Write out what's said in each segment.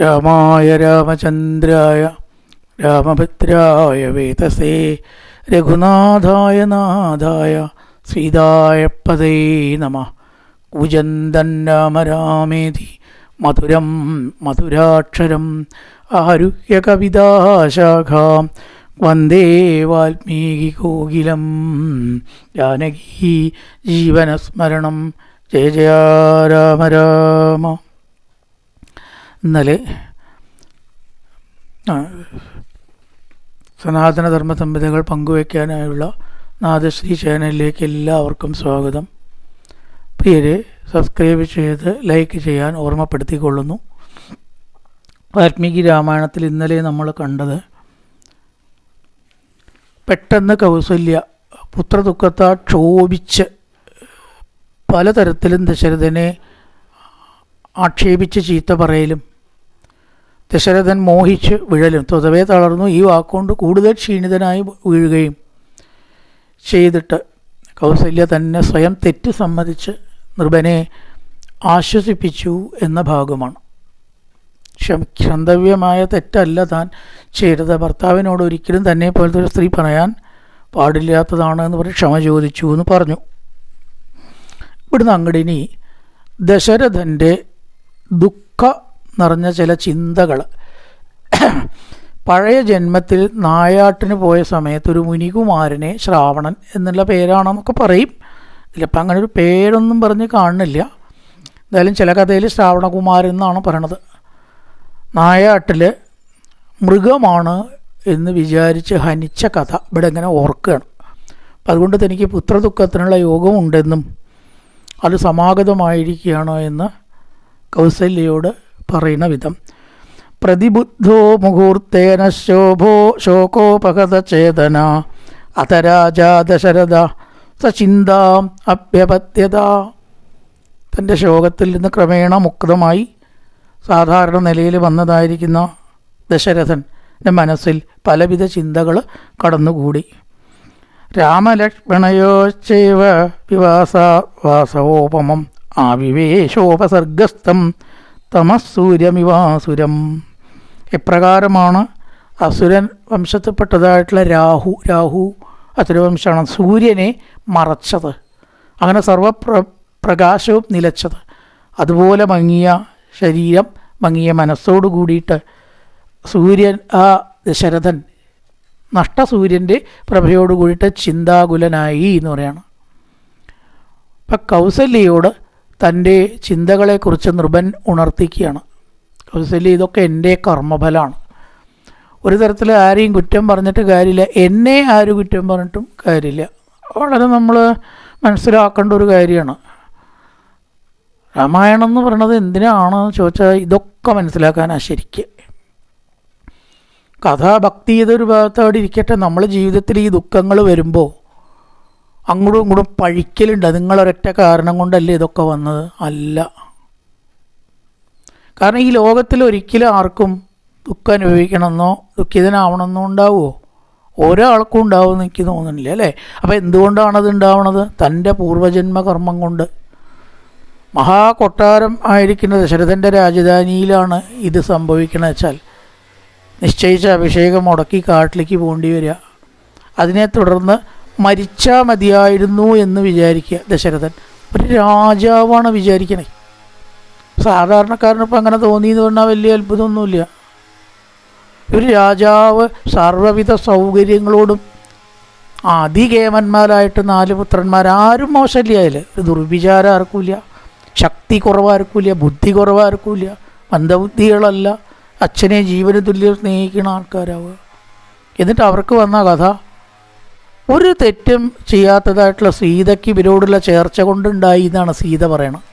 രാമായ രാമചന്ദ്രായ രാമഭദ്രായ വേതസേ രഘുനാഥായ നാഥായ സീതായ പദേ നമ. കൂജന്തൻ രാമ രാമേതി മധുരം മധുരാക്ഷരം ആരുഹ്യ കവിതാശാഖാം വന്ദേ വാൽമീകി കോകിലം ജാനകീ ജീവനസ്മരണം ജയ ജയ രാമ രാമ. ഇന്നലെ സനാതനധർമ്മ സംഹിതകൾ പങ്കുവയ്ക്കാനായുള്ള നാദശ്രീ ചാനലിലേക്ക് എല്ലാവർക്കും സ്വാഗതം. പ്രിയരെ സബ്സ്ക്രൈബ് ചെയ്ത് ലൈക്ക് ചെയ്യാൻ ഓർമ്മപ്പെടുത്തിക്കൊള്ളുന്നു. വാൽമീകി രാമായണത്തിൽ ഇന്നലെ നമ്മൾ കണ്ടത് പെട്ടെന്ന് കൗസല്യ പുത്രദുഃഖത്താൽ ക്ഷോഭിച്ച് പലതരത്തിലും ദശരഥനെ ആക്ഷേപിച്ച് ചീത്ത പറയലും ദശരഥൻ മോഹിച്ച് വിഴലും. തുതവേ തളർന്നു ഈ വാക്കുകൊണ്ട് കൂടുതൽ ക്ഷീണിതനായി വീഴുകയും ചെയ്തിട്ട് കൗസല്യ തന്നെ സ്വയം തെറ്റ് സമ്മതിച്ച് നൃപനെ ആശ്വസിപ്പിച്ചു എന്ന ഭാഗമാണ്. ക്ഷന്തവ്യമായ തെറ്റല്ല താൻ ചെയ്തത്. ഭർത്താവിനോട് ഒരിക്കലും തന്നെ പോലത്തെ ഒരു സ്ത്രീ പറയാൻ പാടില്ലാത്തതാണ് എന്ന് പറഞ്ഞ് ക്ഷമ ചോദിച്ചു എന്ന് പറഞ്ഞു. ഇവിടുന്ന് അങ്ങടിനി ദശരഥന്റെ ദുഃഖ നിറഞ്ഞ ചില ചിന്തകൾ. പഴയ ജന്മത്തിൽ നായാട്ടിന് പോയ സമയത്ത് ഒരു മുനികുമാരനെ ശ്രാവണൻ എന്നുള്ള പേരാണെന്നൊക്കെ പറയും. ഇതിലിപ്പോൾ അങ്ങനെ ഒരു പേരൊന്നും പറഞ്ഞ് കാണുന്നില്ല. എന്തായാലും ചില കഥയിൽ ശ്രാവണകുമാരൻ എന്നാണ് പറയണത്. നായാട്ടിൽ മൃഗമാണ് എന്ന് വിചാരിച്ച് ഹനിച്ച കഥ ഇവിടെ ഇങ്ങനെ ഓർക്കുകയാണ്. അപ്പം അതുകൊണ്ട് തനിക്ക് പുത്രദുഃഖത്തിനുള്ള യോഗമുണ്ടെന്നും അത് സമാഗതമായിരിക്കുകയാണോ എന്ന് കൗസല്യയോട് പറയുന്ന വിധം. പ്രതിബുദ്ധോ മുഹൂർത്തേന ശോഭോ ശോകോപകതചേതന അതരാജാ അത രാജാ ദശരഥ സചിന്താം അഭ്യപത്യത. തന്റെ ശോകത്തിൽ നിന്ന് ക്രമേണ മുക്തമായി സാധാരണ നിലയിൽ വന്നതായിരിക്കുന്ന ദശരഥന്റെ മനസ്സിൽ പലവിധ ചിന്തകൾ കടന്നുകൂടി. രാമലക്ഷ്മണയോശ്ചൈവ വിവാസ വാസവോപമം ആവിവേശോപസർഗസ്ഥം. തമസൂര്യമിവാസുരം. എപ്രകാരമാണ് അസുരൻ വംശത്തിൽപ്പെട്ടതായിട്ടുള്ള രാഹു രാഹു അസുരവംശമാണ് സൂര്യനെ മറച്ചത്. അങ്ങനെ സർവപ്ര പ്രകാശവും നിലച്ചത്. അതുപോലെ മങ്ങിയ ശരീരം മങ്ങിയ മനസ്സോട് കൂടിയിട്ട് സൂര്യൻ ആ ദശരഥൻ നഷ്ടസൂര്യന്റെ പ്രഭയോട് കൂടിയിട്ട് ചിന്താകുലനായി എന്ന് പറയാണ്. അപ്പം കൗസല്യയോട് തന്റെ ചിന്തകളെക്കുറിച്ച് നൃപൻ ഉണർത്തിക്കുകയാണ്. കൗസല്യ ഇതൊക്കെ എന്റെ കർമ്മഫലമാണ്. ഒരു തരത്തിൽ ആരെയും കുറ്റം പറഞ്ഞിട്ട് കാര്യമില്ല. എന്നെ ആരും കുറ്റം പറഞ്ഞിട്ടും കാര്യമില്ല. വളരെ നമ്മൾ മനസ്സിലാക്കേണ്ട ഒരു കാര്യമാണ്. രാമായണം എന്ന് പറയണത് എന്തിനാണെന്ന് ചോദിച്ചാൽ ഇതൊക്കെ മനസ്സിലാക്കാനാണ് ശരിക്ക്. കഥാഭക്തി ഇതൊരു ഭാഗത്തോടെ ഇരിക്കട്ടെ. നമ്മളെ ജീവിതത്തിൽ ഈ ദുഃഖങ്ങൾ വരുമ്പോൾ അങ്ങോട്ടും ഇങ്ങോട്ടും പഴിക്കലുണ്ട്. നിങ്ങളൊരൊറ്റ കാരണം കൊണ്ടല്ലേ ഇതൊക്കെ വന്നത്? അല്ല. കാരണം ഈ ലോകത്തിൽ ഒരിക്കലും ആർക്കും ദുഃഖം അനുഭവിക്കണമെന്നോ ദുഃഖിതനാവണമെന്നോ ഉണ്ടാവുമോ? ഒരാൾക്കും ഉണ്ടാവുമെന്ന് എനിക്ക് തോന്നുന്നില്ല അല്ലേ? അപ്പോൾ എന്തുകൊണ്ടാണ് അത് ഉണ്ടാവണത്? തന്റെ പൂർവജന്മ കർമ്മം കൊണ്ട്. മഹാകൊട്ടാരം ആയിരിക്കുന്ന ദശരഥന്റെ രാജധാനിയിലാണ് ഇത് സംഭവിക്കണമെന്ന് വെച്ചാൽ നിശ്ചയിച്ച അഭിഷേകം മുടക്കി കാട്ടിലേക്ക് പോകേണ്ടി വരിക. അതിനെ തുടർന്ന് മരിച്ചാൽ മതിയായിരുന്നു എന്ന് വിചാരിക്കുക ദശരഥൻ. ഒരു രാജാവാണ് വിചാരിക്കണേ. സാധാരണക്കാരനിപ്പോൾ അങ്ങനെ തോന്നി എന്ന് പറഞ്ഞാൽ വലിയ അത്ഭുതമൊന്നുമില്ല. ഒരു രാജാവ് സർവവിധ സൗകര്യങ്ങളോടും അതികേമന്മാരായിട്ട് നാല് പുത്രന്മാർ ആരും മോശമില്ല അതിൽ ഒരു ദുർവിചാരം ആർക്കുമില്ല. ശക്തി കുറവാർക്കില്ല ബുദ്ധി കുറവാർക്കില്ല മന്ദബുദ്ധികളല്ല. അച്ഛനെ ജീവന തുല്യം സ്നേഹിക്കുന്ന ആൾക്കാരാവുക. എന്നിട്ട് അവർക്ക് വന്ന കഥ. ഒരു തെറ്റും ചെയ്യാത്തതായിട്ടുള്ള സീതയ്ക്ക് ഇവരോടുള്ള ചേർച്ച കൊണ്ടുണ്ടായി എന്നാണ് സീത പറയണത്.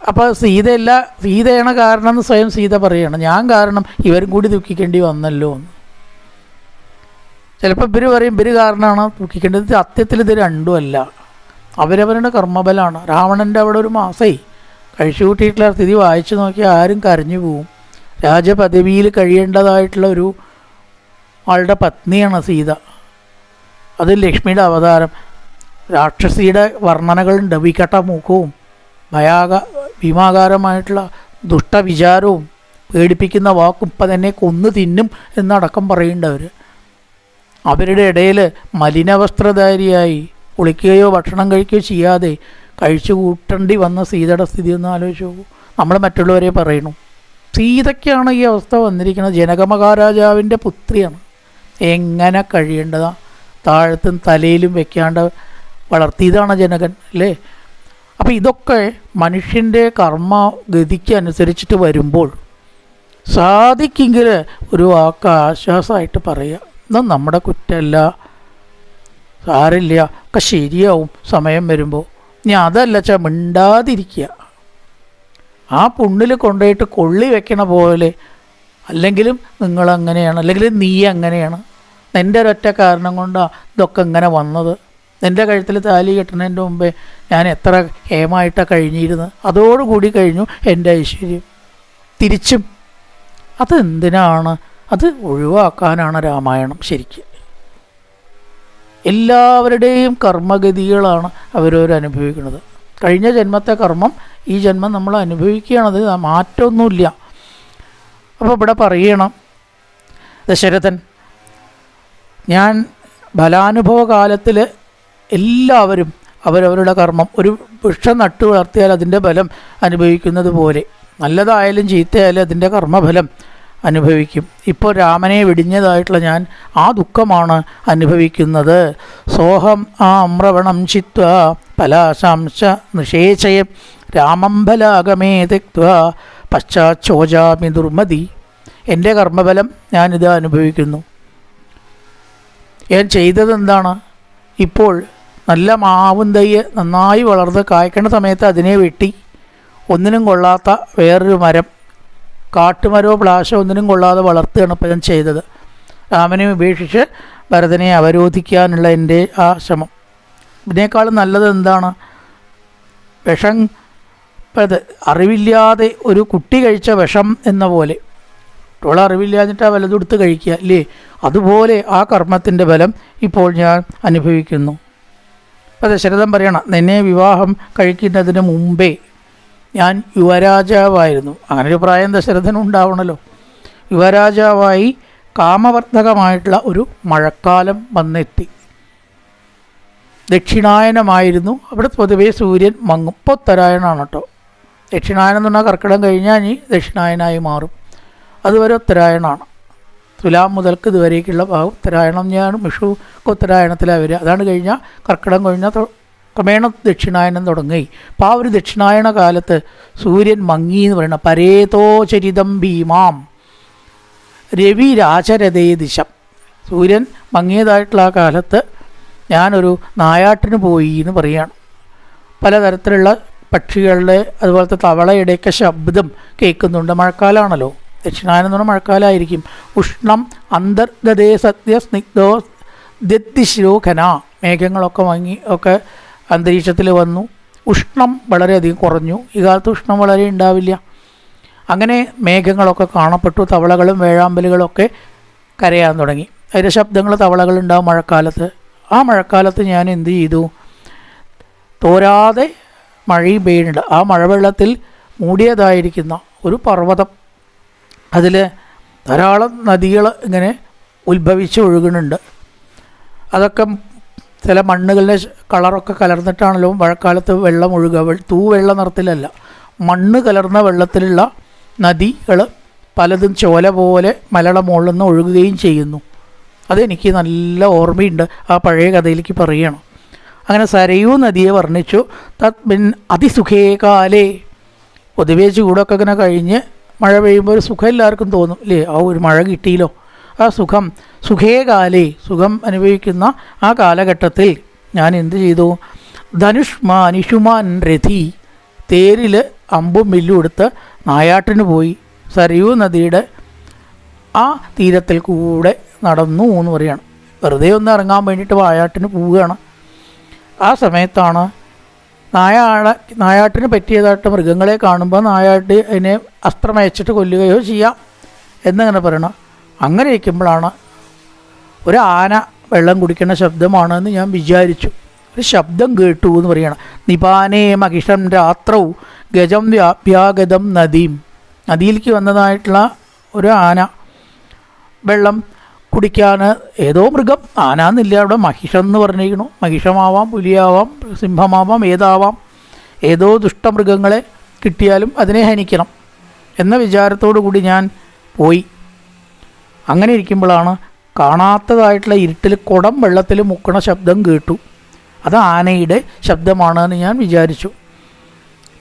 അപ്പോൾ സീതയല്ല സീതയാണ് കാരണം എന്ന് സ്വയം സീത പറയണം. ഞാൻ കാരണം ഇവരും കൂടി ദുഃഖിക്കേണ്ടി വന്നല്ലോ എന്ന്. ചിലപ്പോൾ ഇവർ പറയും ഇവർ കാരണമാണ് ദുഃഖിക്കേണ്ടത്. സത്യത്തിൽ ഇത് രണ്ടുമല്ല അവരവരുടെ കർമ്മബലമാണ് രാവണന്റെ അവിടെ ഒരു മാസേ കഴിച്ചു കൂട്ടിയിട്ടുള്ള സ്ഥിതി വായിച്ചു നോക്കിയാൽ ആരും കരഞ്ഞു പോവും. രാജപദവിയിൽ കഴിയേണ്ടതായിട്ടുള്ള ഒരു ആളുടെ പത്നിയാണ് സീത. അത് ലക്ഷ്മിയുടെ അവതാരം. രാക്ഷസിയുടെ വർണനകളുണ്ട്. ഡവിക്കട്ട മുഖവും ഭയാക ഭീമാകാരമായിട്ടുള്ള ദുഷ്ടവിചാരവും പേടിപ്പിക്കുന്ന വാക്കും ഇപ്പം തന്നെ കൊന്നു തിന്നും എന്നടക്കം പറയേണ്ടവർ അവരുടെ ഇടയിൽ മലിനവസ്ത്രധാരിയായി കുളിക്കുകയോ ഭക്ഷണം കഴിക്കുകയോ ചെയ്യാതെ കഴിച്ചു കൂട്ടേണ്ടി വന്ന സീതയുടെ സ്ഥിതി ഒന്ന് ആലോചിച്ച് നോക്കൂ. നമ്മൾ മറ്റുള്ളവരെ പറയണു. സീതയ്ക്കാണ് ഈ അവസ്ഥ വന്നിരിക്കുന്നത് ജനകമഹാരാജാവിന്റെ പുത്രിയാണ്. എങ്ങനെ കഴിയേണ്ടതാ? താഴത്തും തലയിലും വെക്കാണ്ട് വളർത്തിയതാണ് ജനകൻ അല്ലേ? അപ്പോൾ ഇതൊക്കെ മനുഷ്യന്റെ കർമ്മഗതിക്ക് അനുസരിച്ചിട്ട് വരുമ്പോൾ സാധിക്കെങ്കിൽ ഒരു വാക്ക് ആശ്വാസമായിട്ട് പറയുക. എന്നാൽ നമ്മുടെ കുറ്റമല്ല. സാരില്ല ഒക്കെ ശരിയാവും. സമയം വരുമ്പോൾ ഇനി അതല്ല ചാ മിണ്ടാതിരിക്കുക. ആ പുണ്ണിൽ കൊണ്ടുപോയിട്ട് കൊള്ളി വെക്കണ പോലെ അല്ലെങ്കിലും നിങ്ങൾ അങ്ങനെയാണ് അല്ലെങ്കിൽ നീ അങ്ങനെയാണ്. നിന്റെ ഒരൊറ്റ കാരണം കൊണ്ടാണ് ഇതൊക്കെ ഇങ്ങനെ വന്നത്. നിന്റെ കഴുത്തിൽ താലി കെട്ടുന്നതിന്റെ മുമ്പേ ഞാൻ എത്ര ഹേമായിട്ടാണ് കഴിഞ്ഞിരുന്നത്. അതോടുകൂടി കഴിഞ്ഞു എന്റെ ഐശ്വര്യം. തിരിച്ചും. അതെന്തിനാണ് അത് ഒഴിവാക്കാനാണ് രാമായണം ശരിക്കും. എല്ലാവരുടെയും കർമ്മഗതികളാണ് അവരവരനുഭവിക്കുന്നത് കഴിഞ്ഞ ജന്മത്തെ കർമ്മം ഈ ജന്മം നമ്മൾ അനുഭവിക്കുകയാണത് മാറ്റമൊന്നുമില്ല. അപ്പോൾ ഇവിടെ പറയണം. ദശരഥൻ ഞാൻ ബലാനുഭവ കാലത്തിൽ എല്ലാവരും അവരവരുടെ കർമ്മം ഒരു വൃക്ഷം നട്ടു വളർത്തിയാൽ അതിന്റെ ഫലം അനുഭവിക്കുന്നത് പോലെ നല്ലതായാലും ചീത്തയായാലും അതിന്റെ കർമ്മഫലം അനുഭവിക്കും. ഇപ്പോൾ രാമനെ വെടിഞ്ഞതായിട്ടുള്ള ഞാൻ ആ ദുഃഖമാണ് അനുഭവിക്കുന്നത്. സോഹം ആ അമ്രവണം ചിത്വ പലാശാംശ നിഷേചയം രാമം ഫലാഗമേ പശ്ചാച്ചോജാമി ദുർമതി. എന്റെ കർമ്മഫലം ഞാനിത് അനുഭവിക്കുന്നു. ഞാൻ ചെയ്തതെന്താണ്? ഇപ്പോൾ നല്ല മാവും തയ്യ് നന്നായി വളർന്ന് കായ്ക്കണ സമയത്ത് അതിനെ വെട്ടി ഒന്നിനും കൊള്ളാത്ത വേറൊരു മരം കാട്ടുമരോ പ്ലാശോ ഒന്നിനും കൊള്ളാതെ വളർത്തുകയാണ് ഇപ്പം ഞാൻ ചെയ്തത്. രാമനെ ഉപേക്ഷിച്ച് ഭരതനെ അവരോധിക്കാനുള്ള എന്റെ ആ ശ്രമം. ഇതിനേക്കാളും നല്ലത് എന്താണ്? വിഷം ഇത് അറിവില്ലാതെ ഒരു കുട്ടി കഴിച്ച വിഷം എന്ന പോലെ. കുട്ടികൾ അറിവില്ലാഞ്ഞിട്ട് ആ വലതെടുത്ത് കഴിക്കുക അല്ലേ അതുപോലെ ആ കർമ്മത്തിന്റെ ബലം ഇപ്പോൾ ഞാൻ അനുഭവിക്കുന്നു. അപ്പോൾ ദശരഥം പറയണം നിന്നെ വിവാഹം കഴിക്കുന്നതിന് മുമ്പേ ഞാൻ യുവരാജാവായിരുന്നു. അങ്ങനെ ഒരു പ്രായം ദശരഥനുണ്ടാവണമല്ലോ യുവരാജാവായി കാമവർദ്ധകമായിട്ടുള്ള ഒരു മഴക്കാലം വന്നെത്തി. ദക്ഷിണായനമായിരുന്നു. അവിടെ പൊതുവേ സൂര്യൻ മങ്ങും. കേട്ടോ. ദക്ഷിണായനം എന്ന് പറഞ്ഞാൽ കർക്കിടം കഴിഞ്ഞാൽ ഇനി ദക്ഷിണായനായി മാറും. അതുവരെ ഉത്തരായണമാണ് തുലാം മുതൽക്ക് ഇതുവരേക്കുള്ള ഭാഗം ഉത്തരായണം ഞാൻ വിഷു ഉത്തരായണത്തിലാണ് വരിക. അതാണ് കഴിഞ്ഞാൽ കർക്കിടം കഴിഞ്ഞാൽ ക്രമേണ ദക്ഷിണായനം തുടങ്ങി. അപ്പോൾ ആ ഒരു ദക്ഷിണായന കാലത്ത് സൂര്യൻ മങ്ങി എന്ന് പറയുന്ന പരേതോ ചരിതം ഭീമാം. രവി രാജരഥേ ദിശം. സൂര്യൻ മങ്ങിയതായിട്ടുള്ള ആ കാലത്ത് ഞാനൊരു നായാട്ടിന് പോയി എന്ന് പറയുകയാണ്. പലതരത്തിലുള്ള പക്ഷികളുടെ അതുപോലത്തെ തവളയുടെയൊക്കെ ശബ്ദം കേൾക്കുന്നുണ്ട്. മഴക്കാലമാണല്ലോ ദക്ഷിണായനം എന്ന് പറഞ്ഞാൽ മഴക്കാലമായിരിക്കും ഉഷ്ണം അന്തർഗതേ സത്യ സ്നിഗ്ധോ ദത്തിശ്ലോഖന മേഘങ്ങളൊക്കെ വാങ്ങി ഒക്കെ അന്തരീക്ഷത്തിൽ വന്നു. ഉഷ്ണം വളരെയധികം കുറഞ്ഞു. ഈ കാലത്ത് ഉഷ്ണം വളരെ ഉണ്ടാവില്ല. അങ്ങനെ മേഘങ്ങളൊക്കെ കാണപ്പെട്ടു. തവളകളും വേഴാമ്പലുകളൊക്കെ കരയാൻ തുടങ്ങി. അതിന്റെ ശബ്ദങ്ങൾ തവളകൾ തവളകളുണ്ടാവും മഴക്കാലത്ത്. ആ മഴക്കാലത്ത് ഞാൻ എന്ത് ചെയ്തു? തോരാതെ മഴയും പെയ്യുന്നുണ്ട്. ആ മഴവെള്ളത്തിൽ മൂടിയതായിരിക്കുന്ന ഒരു പർവതം. അതിൽ ധാരാളം നദികൾ ഇങ്ങനെ ഉത്ഭവിച്ച് ഒഴുകുന്നുണ്ട്. അതൊക്കെ ചില മണ്ണുകളുടെ കളറൊക്കെ കലർന്നിട്ടാണല്ലോ മഴക്കാലത്ത് വെള്ളം ഒഴുകുക. തൂവെള്ള നിറത്തിലല്ല. മണ്ണ് കലർന്ന വെള്ളത്തിലുള്ള നദികൾ പലതും ചോല പോലെ മലയുടെ മുകളിൽ നിന്ന് ഒഴുകുകയും ചെയ്യുന്നു. അതെനിക്ക് നല്ല ഓർമ്മയുണ്ട്. ആ പഴയ കഥയിലേക്ക് പറയണം അങ്ങനെ സരയൂ നദിയെ വർണിച്ചു. തത് ബിൻ അതിസുഖേ കാലേ. പൊതുവേ ചൂടൊക്കെ ഇങ്ങനെ കഴിഞ്ഞ് മഴ പെയ്യുമ്പോൾ ഒരു സുഖം എല്ലാവർക്കും തോന്നും. അല്ലേ ആ ഒരു മഴ കിട്ടിയില്ലോ. ആ സുഖം. സുഖേ കാലേ. സുഖം അനുഭവിക്കുന്ന ആ കാലഘട്ടത്തിൽ ഞാൻ എന്ത് ചെയ്തു? ധനുഷ്മാൻ ഇഷുമാൻ രഥി തേരിൽ അമ്പും വില്ലും എടുത്ത് നായാട്ടിന് പോയി. സരയൂ നദിയുടെ ആ തീരത്തിൽ കൂടെ നടന്നു എന്ന് പറയാണ്. വെറുതെ ഒന്ന് ഇറങ്ങാൻ വേണ്ടിയിട്ട് വായാട്ടിന് പോവുകയാണ്. ആ സമയത്താണ് നായാട നായാട്ടിന് പറ്റിയതായിട്ട് മൃഗങ്ങളെ കാണുമ്പോൾ നായാട്ട് അതിനെ അസ്ത്രമയച്ചിട്ട് കൊല്ലുകയോ ചെയ്യാം എന്നിങ്ങനെ പറയണം. അങ്ങനെ ഇരിക്കുമ്പോഴാണ് ഒരു ആന വെള്ളം കുടിക്കുന്ന ശബ്ദമാണെന്ന് ഞാൻ വിചാരിച്ചു. ഒരു ശബ്ദം കേട്ടു എന്ന് പറയണം. നിപാനേ മഹിഷം രാത്രവും ഗജം വ്യാപ്യാഗതം നദീം. നദിയിലേക്ക് വന്നതായിട്ടുള്ള ഒരു ആന വെള്ളം കുടിക്കാൻ ഏതോ മൃഗം ആനാന്നില്ല അവിടെ മഹിഷം എന്ന് പറഞ്ഞിരിക്കണു മഹിഷമാവാം പുലിയാവാം സിംഹമാവാം ഏതാവാം ഏതോ ദുഷ്ടമൃഗങ്ങളെ കിട്ടിയാലും അതിനെ ഹനിക്കണം എന്ന വിചാരത്തോടു കൂടി ഞാൻ പോയി. അങ്ങനെ ഇരിക്കുമ്പോഴാണ് കാണാത്തതായിട്ടുള്ള ഇരുട്ടിൽ കുടം വെള്ളത്തിൽ മുക്കണ ശബ്ദം കേട്ടു. അത് ആനയുടെ ശബ്ദമാണെന്ന് ഞാൻ വിചാരിച്ചു.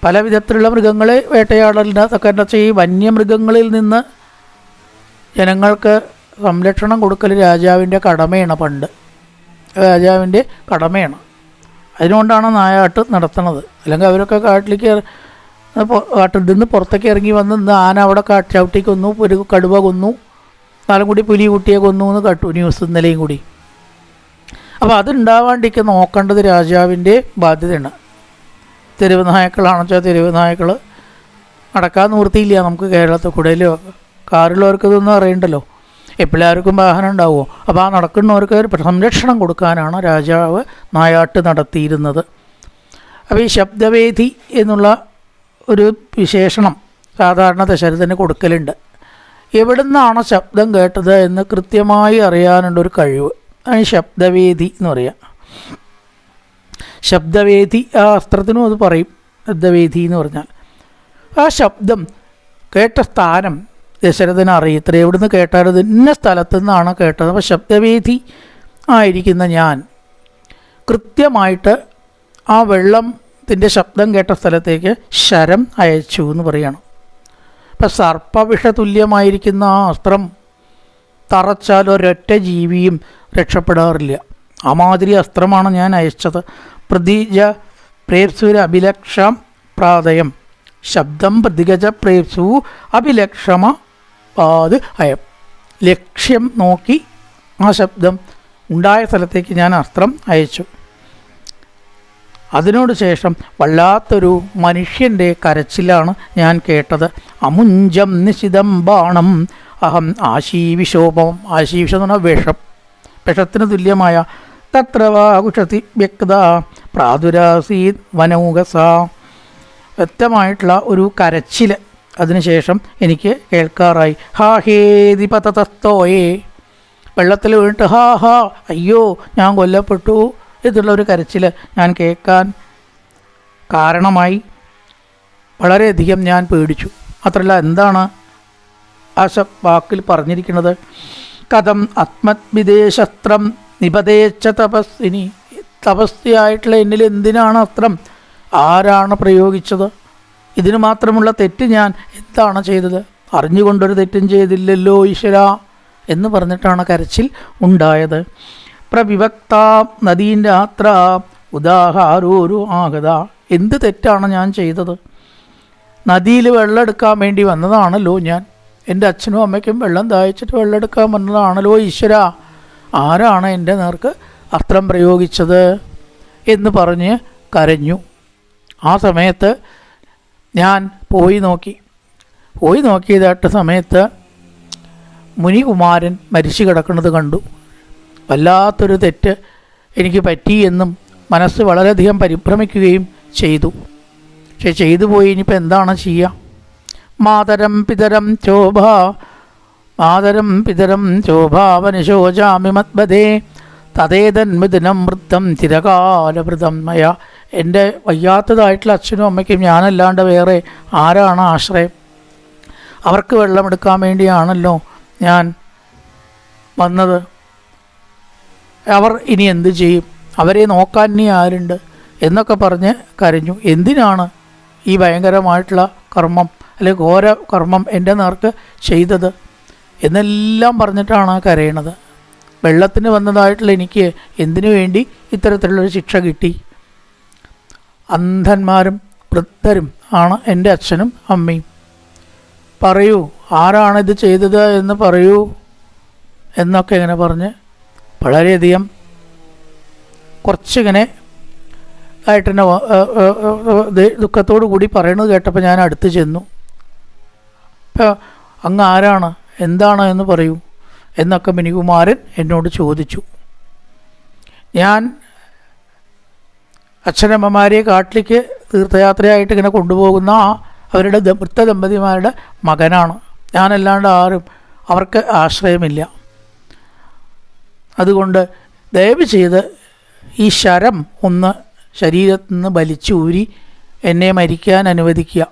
പല വിധത്തിലുള്ള മൃഗങ്ങളെ വേട്ടയാടലിന്റെ അതൊക്കെ എന്താ വെച്ചാൽ ഈ വന്യമൃഗങ്ങളിൽ നിന്ന് ജനങ്ങൾക്ക് സംരക്ഷണം കൊടുക്കൽ രാജാവിന്റെ കടമയാണ് പണ്ട്. രാജാവിന്റെ കടമയാണ്. അതിനുകൊണ്ടാണ് നായാട്ട് നടത്തുന്നത് അല്ലെങ്കിൽ അവരൊക്കെ കാട്ടിലേക്ക് കാട്ടിൽ നിന്ന് പുറത്തേക്ക് ഇറങ്ങി വന്ന് ഇന്ന് ആന അവിടെ ചവിട്ടി കൊന്നു ഒരു കടുവ കൊന്നു നാലും കൂടി പുലി കുട്ടിയെ കൊന്നു എന്ന് കട്ടു ന്യൂസ് ഇന്നലെയും കൂടി. അപ്പോൾ അതുണ്ടാവാണ്ടിരിക്കുക നോക്കേണ്ടത് രാജാവിന്റെ ബാധ്യതയാണ്. തെരുവ് നായക്കളാണെന്ന് വെച്ചാൽ തെരുവ് നായക്കൾ നടക്കാൻ നിവൃത്തിയില്ല നമുക്ക് കേരളത്തിൽ കൂടെയല്ലോ കാറുള്ളവർക്ക് ഇതൊന്നും അറിയണ്ടല്ലോ. എപ്പോഴാർക്കും വാഹനം ഉണ്ടാവുമോ? അപ്പോൾ ആ നടക്കുന്നവർക്ക് ഒരു സംരക്ഷണം കൊടുക്കാനാണ് രാജാവ് നായാട്ട് നടത്തിയിരുന്നത്. അപ്പോൾ ഈ ശബ്ദവേദി എന്നുള്ള ഒരു വിശേഷണം സാധാരണ ദശരഥന് കൊടുക്കലുണ്ട്. എവിടുന്നാണ് ശബ്ദം കേട്ടത് എന്ന് കൃത്യമായി അറിയാനുള്ള ഒരു കഴിവ്. അതിന് ശബ്ദവേദി എന്ന് പറയാം. ശബ്ദവേദി ആ അസ്ത്രത്തിനും അത് പറയും ശബ്ദവേദി എന്ന് പറഞ്ഞാൽ. ആ ശബ്ദം കേട്ട സ്ഥാനം ദശരഥന് അറിയത്ര എവിടുന്ന് കേട്ടാലും ഇന്ന സ്ഥലത്തു നിന്നാണ് കേട്ടത്? അപ്പോൾ ശബ്ദവേദി ആയിരിക്കുന്ന ഞാൻ കൃത്യമായിട്ട് ആ വെള്ളത്തിന്റെ ശബ്ദം കേട്ട സ്ഥലത്തേക്ക് ശരം അയച്ചു എന്ന് പറയണം. ഇപ്പം സർപ്പവിഷ തുല്യമായിരിക്കുന്ന ആ അസ്ത്രം തറച്ചാൽ ഒരൊറ്റ ജീവിയും രക്ഷപ്പെടാറില്ല. അമാതിരി അസ്ത്രമാണ് ഞാൻ അയച്ചത്. പ്രതീജ പ്രേപ്സുര അഭിലക്ഷം പ്രാതയം ശബ്ദം പ്രതിഗജ പ്രേപ്സു അഭിലക്ഷമ പാത് അയം. ലക്ഷ്യം നോക്കി ആ ശബ്ദം ഉണ്ടായ സ്ഥലത്തേക്ക് ഞാൻ അസ്ത്രം അയച്ചു. അതിനോട് ശേഷം വല്ലാത്തൊരു മനുഷ്യന്റെ കരച്ചിലാണ് ഞാൻ കേട്ടത്. അമുഞ്ചം നിശിതം ബാണം. അഹം ആശീവിശോപം ആശീവിഷം എന്ന് പറഞ്ഞാൽ വിഷം. വിഷത്തിന് തുല്യമായ. തത്ര വാകുഷതി വ്യക്ത പ്രാതുരാസീ വനൗകസ. വ്യക്തമായിട്ടുള്ള ഒരു കരച്ചിൽ അതിനുശേഷം എനിക്ക് കേൾക്കാറായി. ഹാ ഹേതി പതത്തോയേ വെള്ളത്തിൽ വീണിട്ട് ഹാ ഹാ അയ്യോ ഞാൻ കൊല്ലപ്പെട്ടു എന്നുള്ള ഒരു കരച്ചിൽ ഞാൻ കേൾക്കാൻ കാരണമായി. വളരെയധികം ഞാൻ പേടിച്ചു. മാത്രമല്ല എന്താണ് ആശ വാക്കിൽ പറഞ്ഞിരിക്കുന്നത്? കഥം ആത്മവിദേശസ്ത്രം നിപതേച്ച തപസ്സിനി തപസ്യായിട്ടുള്ള എന്നിൽ എന്തിനാണ് അസ്ത്രം? ആരാണ് പ്രയോഗിച്ചത്? ഇതിന് മാത്രമുള്ള തെറ്റ് ഞാൻ എന്താണ് ചെയ്തത്? അറിഞ്ഞുകൊണ്ടൊരു തെറ്റും ചെയ്തില്ലല്ലോ ഈശ്വര എന്ന് പറഞ്ഞിട്ടാണ് കരച്ചിൽ ഉണ്ടായത്. പ്രവിഭക്ത നദീന്റെ യാത്ര ഉദാഹാരോരു ആഗത. എന്ത് തെറ്റാണ് ഞാൻ ചെയ്തത്? നദിയിൽ വെള്ളം എടുക്കാൻ വേണ്ടി വന്നതാണല്ലോ ഞാൻ. എന്റെ അച്ഛനും അമ്മയ്ക്കും വെള്ളം ദാഹിച്ചിട്ട് വെള്ളം എടുക്കാൻ വന്നതാണല്ലോ ഈശ്വര. ആരാണ് എന്റെ നേർക്ക് അസ്ത്രം പ്രയോഗിച്ചത്? എന്ന് പറഞ്ഞ് കരഞ്ഞു. ആ സമയത്ത് ഞാൻ പോയി നോക്കി. പോയി നോക്കിയതായിട്ട് സമയത്ത് മുനികുമാരൻ മരിച്ചു കിടക്കുന്നത് കണ്ടു. വല്ലാത്തൊരു തെറ്റ് എനിക്ക് പറ്റിയെന്നും മനസ്സ് വളരെയധികം പരിഭ്രമിക്കുകയും ചെയ്തു. പക്ഷെ ചെയ്തു പോയി ഇനിയിപ്പോൾ എന്താണ് ചെയ്യുക മാതരം പിതരം ചോഭ മാതരം പിതരം ചോഭാവനിശോചാമി മത്ബദേ തതേതന്മിഥുനം വൃത്തം ചിരകാലവൃതം മയ. എന്റെ വയ്യാത്തതായിട്ടുള്ള അച്ഛനും അമ്മയ്ക്കും ഞാനല്ലാണ്ട് വേറെ ആരാണ് ആശ്രയം? അവർക്ക് വെള്ളമെടുക്കാൻ വേണ്ടിയാണല്ലോ ഞാൻ വന്നത്. അവർ ഇനി എന്ത് ചെയ്യും? അവരെ നോക്കാൻ ഇനി ആരുണ്ട്? എന്നൊക്കെ പറഞ്ഞ് കരഞ്ഞു. എന്തിനാണ് ഈ ഭയങ്കരമായിട്ടുള്ള കർമ്മം അല്ലെങ്കിൽ ഘോര കർമ്മം എന്റെ നേർക്ക് ചെയ്തത്? എന്നെല്ലാം പറഞ്ഞിട്ടാണ് കരയണത്. വെള്ളത്തിന് വന്നതായിട്ടുള്ള എനിക്ക് എന്തിനു വേണ്ടി ഇത്തരത്തിലുള്ളൊരു ശിക്ഷ കിട്ടി? അന്ധന്മാരും വൃദ്ധരും ആണ് എന്റെ അച്ഛനും അമ്മയും. പറയൂ ആരാണിത് ചെയ്തത് എന്ന് പറയൂ എന്നൊക്കെ ഇങ്ങനെ പറഞ്ഞ് വളരെയധികം കുറച്ചിങ്ങനെ ആയിട്ട് തന്നെ വ- ഏ, ഏ, ഏ, ഏ, ദേ- ദുഃഖത്തോടു കൂടി പറയണത് കേട്ടപ്പോൾ ഞാൻ അടുത്ത് ചെന്നു. അപ്പോൾ അങ്ങ് ആരാണ്? എന്താണ് എന്ന് പറയൂ എന്നൊക്കെ മിനികുമാരൻ എന്നോട് ചോദിച്ചു. ഞാൻ അച്ഛനമ്മമാരെ കാട്ടിലേക്ക് തീർത്ഥയാത്രയായിട്ട് ഇങ്ങനെ കൊണ്ടുപോകുന്ന അവരുടെ വൃത്ത ദമ്പതിമാരുടെ മകനാണ്. ഞാനല്ലാണ്ട് ആരും അവർക്ക് ആശ്രയമില്ല. അതുകൊണ്ട് ദയവ് ചെയ്ത് ഈ ശരം ഒന്ന് ശരീരത്തിൽ നിന്ന് വലിച്ചൂരി എന്നെ മരിക്കാൻ അനുവദിക്കുക.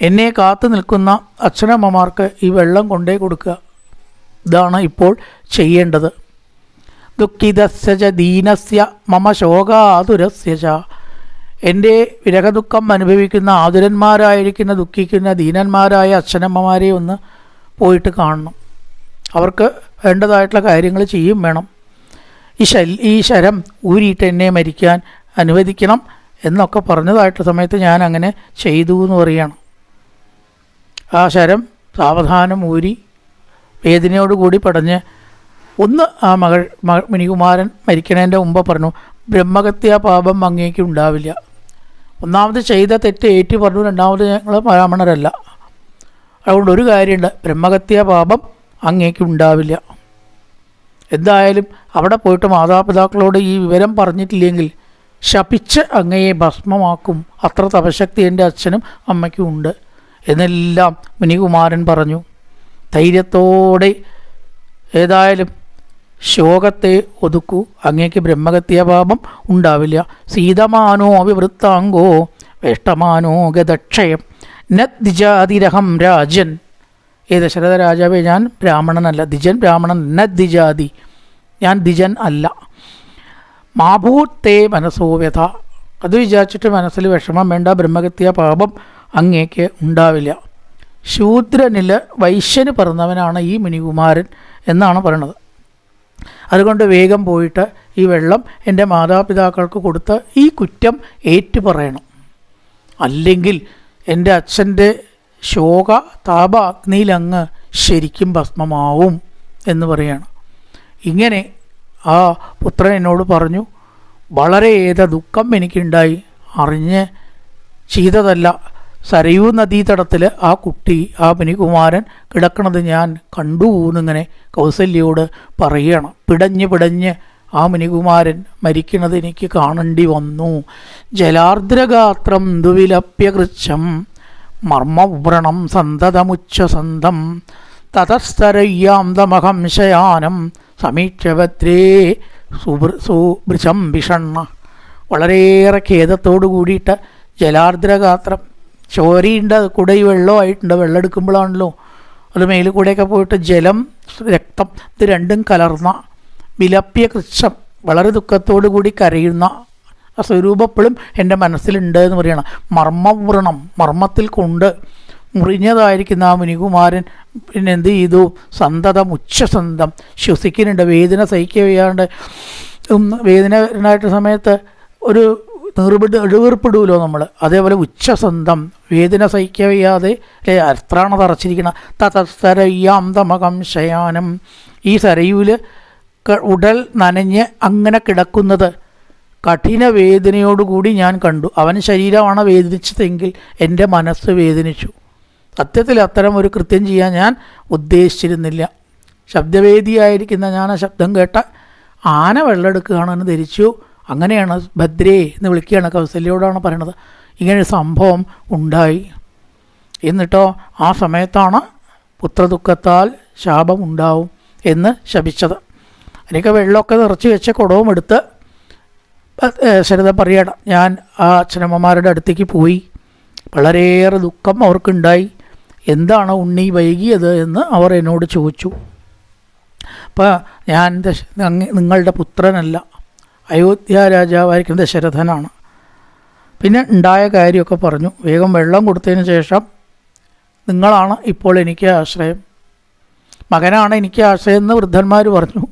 എന്നെ കാത്തു നിൽക്കുന്ന അച്ഛനമ്മമാർക്ക് ഈ വെള്ളം കൊണ്ടേ കൊടുക്കുക. ഇതാണ് ഇപ്പോൾ ചെയ്യേണ്ടത്. ദുഃഖിതസ്യ ച ദീനസ്യ മമ ശോകാതുരസ്യ ച. എന്റെ വിരഹദുഃഖം അനുഭവിക്കുന്ന ആതുരന്മാരായിരിക്കുന്ന ദുഃഖിക്കുന്ന ദീനന്മാരായ അച്ഛനമ്മമാരെ ഒന്ന് പോയിട്ട് കാണണം. അവർക്ക് വേണ്ടതായിട്ടുള്ള കാര്യങ്ങൾ ചെയ്യും വേണം. ഈ ശൽ ഈ ശരം ഊരിയിട്ട് എന്നെ മരിക്കാൻ അനുവദിക്കണം എന്നൊക്കെ പറഞ്ഞതായിട്ടുള്ള സമയത്ത് ഞാൻ അങ്ങനെ ചെയ്തു എന്ന് പറയണം. ആ ശരം സാവധാനം ഊരി വേദനയോടുകൂടി പടഞ്ഞ് ഒന്ന് ആ മകൾ മണികുമാരൻ മിനികുമാരൻ മരിക്കണതിന്റെ മുമ്പ് പറഞ്ഞു ബ്രഹ്മഹത്യാ പാപം അങ്ങേക്ക് ഉണ്ടാവില്ല. ഒന്നാമത് ചെയ്ത തെറ്റ് ഏറ്റു പറഞ്ഞു രണ്ടാമത് ഞങ്ങൾ ബ്രാഹ്മണരല്ല. അതുകൊണ്ട് ഒരു കാര്യമുണ്ട് ബ്രഹ്മഹത്യാ പാപം അങ്ങേക്ക് ഉണ്ടാവില്ല. എന്തായാലും അവിടെ പോയിട്ട് മാതാപിതാക്കളോട് ഈ വിവരം പറഞ്ഞിട്ടില്ലെങ്കിൽ ശപിച്ച് അങ്ങയെ ഭസ്മമാക്കും. അത്ര തപശക്തി എന്റെ അച്ഛനും അമ്മയ്ക്കും ഉണ്ട്. എന്നെല്ലാം മുനികുമാരൻ പറഞ്ഞു. ധൈര്യത്തോടെ ഏതായാലും ശോകത്തെ ഒതുക്കൂ. അങ്ങേക്ക് ബ്രഹ്മഹത്യാപാപം ഉണ്ടാവില്ല. സീതമാനോ അവിവൃത്താങ്കോ വേഷ്ടമാനോ ഗതക്ഷയം നദ്ജാതിരഹം രാജൻ. ഏ ദശരഥ രാജാവേ ഞാൻ ബ്രാഹ്മണനല്ല. ദിജൻ ബ്രാഹ്മണൻ നദ്ജാതി ഞാൻ ദിജൻ അല്ല. മാഭൂത്തേ മനസ്സോ വ്യഥ. അത് വിചാരിച്ചിട്ട് മനസ്സിൽ വിഷമം വേണ്ട ബ്രഹ്മഗത്യ പാപം അങ്ങേക്ക് ഉണ്ടാവില്ല. ശൂദ്രനിൽ വൈശ്യന് പിറന്നവനാണ് ഈ മിനികുമാരൻ എന്നാണ് പറയണത് അതുകൊണ്ട് വേഗം പോയിട്ട് ഈ വെള്ളം എന്റെ മാതാപിതാക്കൾക്ക് കൊടുത്ത് ഈ കുറ്റം ഏറ്റു പറയണം അല്ലെങ്കിൽ എന്റെ അച്ഛന്റെ ശോക താപ അഗ്നിയിലങ്ങ് ശരിക്കും ഭസ്മമാവും എന്ന് പറയാണ്. ഇങ്ങനെ ആ പുത്രൻ എന്നോട് പറഞ്ഞു വളരെയേറെ ദുഃഖം എനിക്കുണ്ടായി. അറിഞ്ഞ് ചെയ്തതല്ല. സരയൂ നദീതടത്തിൽ ആ കുട്ടി ആ പനികുമാരൻ കിടക്കണത് ഞാൻ കണ്ടു എന്നിങ്ങനെ കൗസല്യയോട് പറയുകയാണ് പിടഞ്ഞ് പിടഞ്ഞ് ആ മുനികുമാരൻ മരിക്കണത് എനിക്ക് കാണേണ്ടി വന്നു. ജലാർദ്രഗാത്രം ദുവിലപ്യകൃച്ഛം മർമ്മവ്രണം സന്തതമുച്ഛസന്തം തതസ്തരയ്യാന്തമഹം ശയാനം സമീക്ഷഭദ്രേ സുബൃ സുഭൃശം വിഷണ്ണ വളരെയേറെ ഖേദത്തോടു കൂടിയിട്ട് ജലാർദ്രഗാത്രം ചോരയുണ്ട് ഈ വെള്ളമായിട്ടുണ്ട് വെള്ളം എടുക്കുമ്പോഴാണല്ലോ അത് മേലിൽ കൂടെയൊക്കെ പോയിട്ട് ജലം രക്തം ഇത് രണ്ടും കലർന്ന വിലപ്പിയ കൃച്ഛം വളരെ ദുഃഖത്തോടു കൂടി കരയുന്ന ആ സ്വരൂപം എപ്പോഴും എന്റെ മനസ്സിലുണ്ട് എന്ന് പറയണം. മർമ്മവ്രണം മർമ്മത്തിൽ കൊണ്ട് മുറിഞ്ഞതായിരിക്കുന്ന ആ മുനികുമാരൻ പിന്നെ എന്ത് ചെയ്തു? സന്തതം ഉച്ചസന്തം ശ്വസിക്കുന്നുണ്ട്. വേദന സഹിക്കുകയാണ്ട് വേദന ഉണ്ടായിട്ട് സമയത്ത് ഒരു നീർപിട് എഴുവേർപ്പെടുമല്ലോ നമ്മൾ അതേപോലെ ഉച്ചസന്ധം വേദന സഹിക്കവയ്യാതെ അല്ലേ തറച്ചിരിക്കണ തറച്ചിരിക്കണം തതസ്തരയ്യാന്തമകം ശയാനം. ഈ സരയൂൽ ഉടൽ നനഞ്ഞ് അങ്ങനെ കിടക്കുന്നത് കഠിന വേദനയോടുകൂടി ഞാൻ കണ്ടു. അവൻ ശരീരമാണ് വേദനിച്ചതെങ്കിൽ എന്റെ മനസ്സ് വേദനിച്ചു. സത്യത്തിൽ അത്തരം ഒരു കൃത്യം ചെയ്യാൻ ഞാൻ ഉദ്ദേശിച്ചിരുന്നില്ല. ശബ്ദവേദിയായിരിക്കുന്ന ഞാൻ ആ ശബ്ദം കേട്ട ആന വെള്ളമെടുക്കുകയാണെന്ന് ധരിച്ചു. അങ്ങനെയാണ് ഭദ്രേ എന്ന് വിളിക്കുകയാണ് കൗസല്യോടാണ് പറയണത്. ഇങ്ങനൊരു സംഭവം ഉണ്ടായി. എന്നിട്ടോ ആ സമയത്താണ് പുത്രദുഃഖത്താൽ ശാപം ഉണ്ടാവും എന്ന് ശപിച്ചത്. എനിക്ക് വെള്ളമൊക്കെ നിറച്ച് വെച്ച കുടവും എടുത്ത് ശരത പറയണം ഞാൻ ആ അച്ഛനമ്മമാരുടെ അടുത്തേക്ക് പോയി. വളരെയേറെ ദുഃഖം അവർക്കുണ്ടായി. എന്താണ് ഉണ്ണി വൈകിയത് എന്ന് അവർ എന്നോട് ചോദിച്ചു. അപ്പോൾ ഞാൻ നിങ്ങളുടെ പുത്രനല്ല അയോധ്യ രാജാവായിരിക്കുന്ന ദശരഥനാണ്. പിന്നെ ഉണ്ടായ കാര്യമൊക്കെ പറഞ്ഞു. വേഗം വെള്ളം കൊടുത്തതിന് ശേഷം നിങ്ങളാണ് ഇപ്പോൾ എനിക്ക് ആശ്രയം. മകനാണ് എനിക്ക് ആശ്രയം എന്ന് വൃദ്ധന്മാർ പറഞ്ഞു.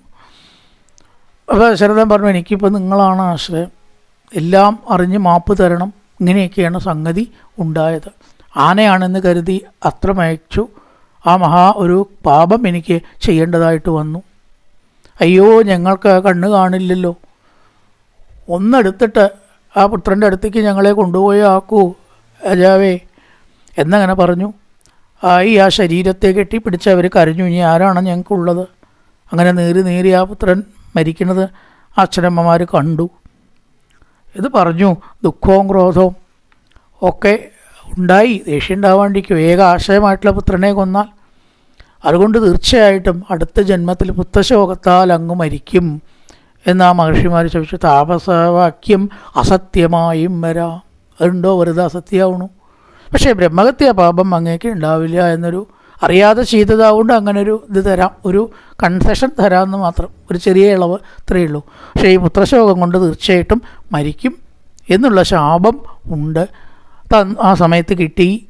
അപ്പോൾ ദശരഥൻ പറഞ്ഞു എനിക്കിപ്പോൾ നിങ്ങളാണ് ആശ്രയം. എല്ലാം അറിഞ്ഞ് മാപ്പ് തരണം. ഇങ്ങനെയൊക്കെയാണ് സംഗതി ഉണ്ടായത്. ആനയാണെന്ന് കരുതി അത്രമയച്ചു. ആ മഹാ ഒരു പാപം എനിക്ക് ചെയ്യേണ്ടതായിട്ട് വന്നു. അയ്യോ ഞങ്ങൾക്ക് കണ്ണ് കാണില്ലല്ലോ. ഒന്നെടുത്തിട്ട് ആ പുത്രന്റെ അടുത്തേക്ക് ഞങ്ങളെ കൊണ്ടുപോയി ആക്കൂ രാജാവേ. എന്നങ്ങനെ പറഞ്ഞു. ആയി ആ ശരീരത്തെ കെട്ടിപ്പിടിച്ച് അവർ കരഞ്ഞു. ഇനി ആരാണ് ഞങ്ങൾക്കുള്ളത്? അങ്ങനെ നേരി നേരി ആ പുത്രൻ മരിക്കുന്നത് അച്ഛനമ്മമാർ കണ്ടു. ഇത് പറഞ്ഞു ദുഃഖവും ക്രോധവും ഒക്കെ ഉണ്ടായി. ദേഷ്യം ഉണ്ടാവാണ്ടിരിക്കും ഏക ആശയമായിട്ടുള്ള പുത്രനെ കൊന്നാൽ. അതുകൊണ്ട് തീർച്ചയായിട്ടും അടുത്ത ജന്മത്തിൽ പുത്രശോകത്താൽ അങ്ങ് മരിക്കും. എന്നാ മഹർഷിമാർ ചോദിച്ചു താപസവാക്യം അസത്യമായും വരാം. അതുണ്ടോ? വെറുതെ അസത്യമാവണു. പക്ഷേ ബ്രഹ്മഹത്യ പാപം അങ്ങേക്ക് ഉണ്ടാവില്ല എന്നൊരു അറിയാതെ ചെയ്തതാവുകൊണ്ട് അങ്ങനെ ഒരു ഇത് തരാം ഒരു കൺസെഷൻ തരാമെന്ന് മാത്രം ഒരു ചെറിയ ഇളവ് ഇത്രയേ ഉള്ളൂ. പക്ഷേ ഈ പുത്രശോകം കൊണ്ട് തീർച്ചയായിട്ടും മരിക്കും എന്നുള്ള ശാപം ഉണ്ട്. ആ സമയത്ത് കിട്ടി.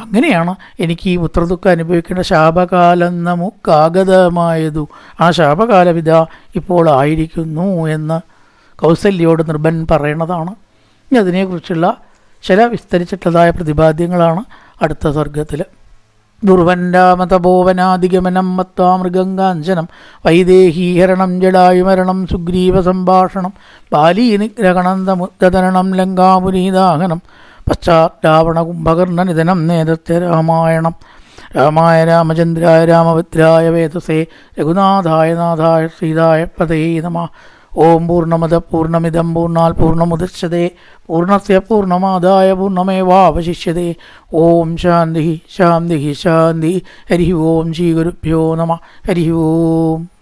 അങ്ങനെയാണ് എനിക്ക് ഈ പുത്രദുഃഖം അനുഭവിക്കേണ്ട ശാപകാലം നമുക്കാഗതമായതു. ആ ശാപകാലവിധ ഇപ്പോൾ ആയിരിക്കുന്നു എന്ന് കൗസല്യോട് നിർബൻ പറയണതാണ്. ഇനി അതിനെക്കുറിച്ചുള്ള ചില വിസ്തരിച്ചിട്ടുള്ളതായ പ്രതിപാദ്യങ്ങളാണ് അടുത്ത സ്വർഗത്തിൽ ദുർവൻഡാമതപോവനാധിഗമനം മത്വാ മൃഗങ്കാഞ്ചനം വൈദേഹീഹരണം ജടായുമരണം സുഗ്രീവ സംഭാഷണം ബാലീനിഗ്രഹണം തമുദ്ധതരണം ലങ്കാപുരീദാഹനം പശ്ചാത് രാവണ കുംഭകർണ നിധനം നേതൃത്വ രാമായണം. രാമായ രാമചന്ദ്രായ രാമഭദ്രായ വേദസേ രഘുനാഥായ നാഥായ ശ്രീതായ പതേ നമ. ഓം പൂർണമത പൂർണമിതം പൂർണാൽ പൂർണമുദശ്യതേ പൂർണസ്യ പൂർണമാദായ പൂർണമേവാവശിഷ്യതേ ഓം ശാന്തി ശാന്തി ശാന്തി. ഹരി ഓം ശ്രീ ഗുരുഭ്യോ നമ. ഹരി ഓം.